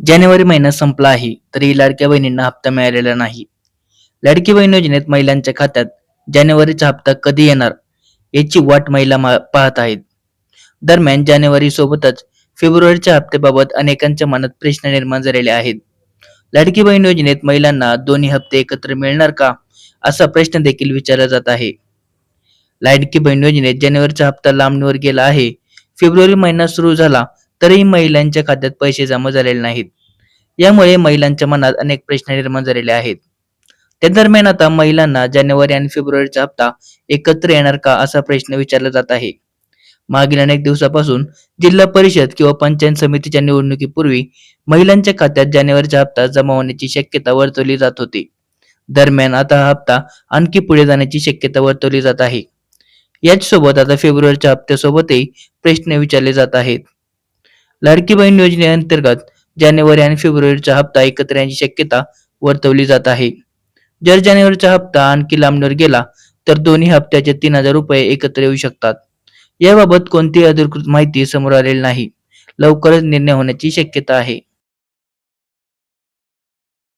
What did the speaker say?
जानेवारी महिना संपला आहे तरी लाडक्या बहिणींना हप्ता मिळालेला नाही. लाडकी बहीण योजनेत महिलांच्या खात्यात जानेवारीचा हप्ता कधी येणार याची वाट महिला पाहत आहेत. दरम्यान जानेवारी सोबतच फेब्रुवारीच्या हप्त्याबाबत अनेकांच्या मनात प्रश्न निर्माण झालेले आहेत. लाडकी बहीण योजनेत महिलांना दोन्ही हप्ते एकत्र मिळणार का असा प्रश्न देखील विचारला जात आहे. लाडकी बहीण योजनेत जानेवारीचा हप्ता लांबणीवर गेला आहे. फेब्रुवारी महिना सुरू झाला तरीही महिलांच्या खात्यात पैसे जमा झालेले नाहीत. यामुळे महिलांच्या मनात अनेक प्रश्न निर्माण झालेले आहेत. त्या दरम्यान आता महिलांना जानेवारी आणि फेब्रुवारीचा हप्ता एकत्र येणार का असा प्रश्न विचारला जात आहे. मागील अनेक दिवसापासून जिल्हा परिषद किंवा पंचायत समितीच्या निवडणुकीपूर्वी महिलांच्या खात्यात जानेवारीचा हप्ता जमा होण्याची शक्यता वर्तवली जात होती. दरम्यान आता हा हप्ता आणखी पुढे जाण्याची शक्यता वर्तवली जात आहे. याच सोबत आता फेब्रुवारीच्या हप्त्यासोबतही प्रश्न विचारले जात आहेत. लाडकी बहीण योजनेअंतर्गत जानेवारी आणि फेब्रुवारीचा हप्ता एकत्र येण्याची शक्यता वर्तवली जात आहे. जर जानेवारीचा हप्ता आणखी लांबणीवर गेला तर दोन्ही हप्त्याचे तीन हजार रुपये एकत्र येऊ शकतात. याबाबत कोणतीही अधिकृत माहिती समोर आलेली नाही. लवकरच निर्णय होण्याची शक्यता आहे.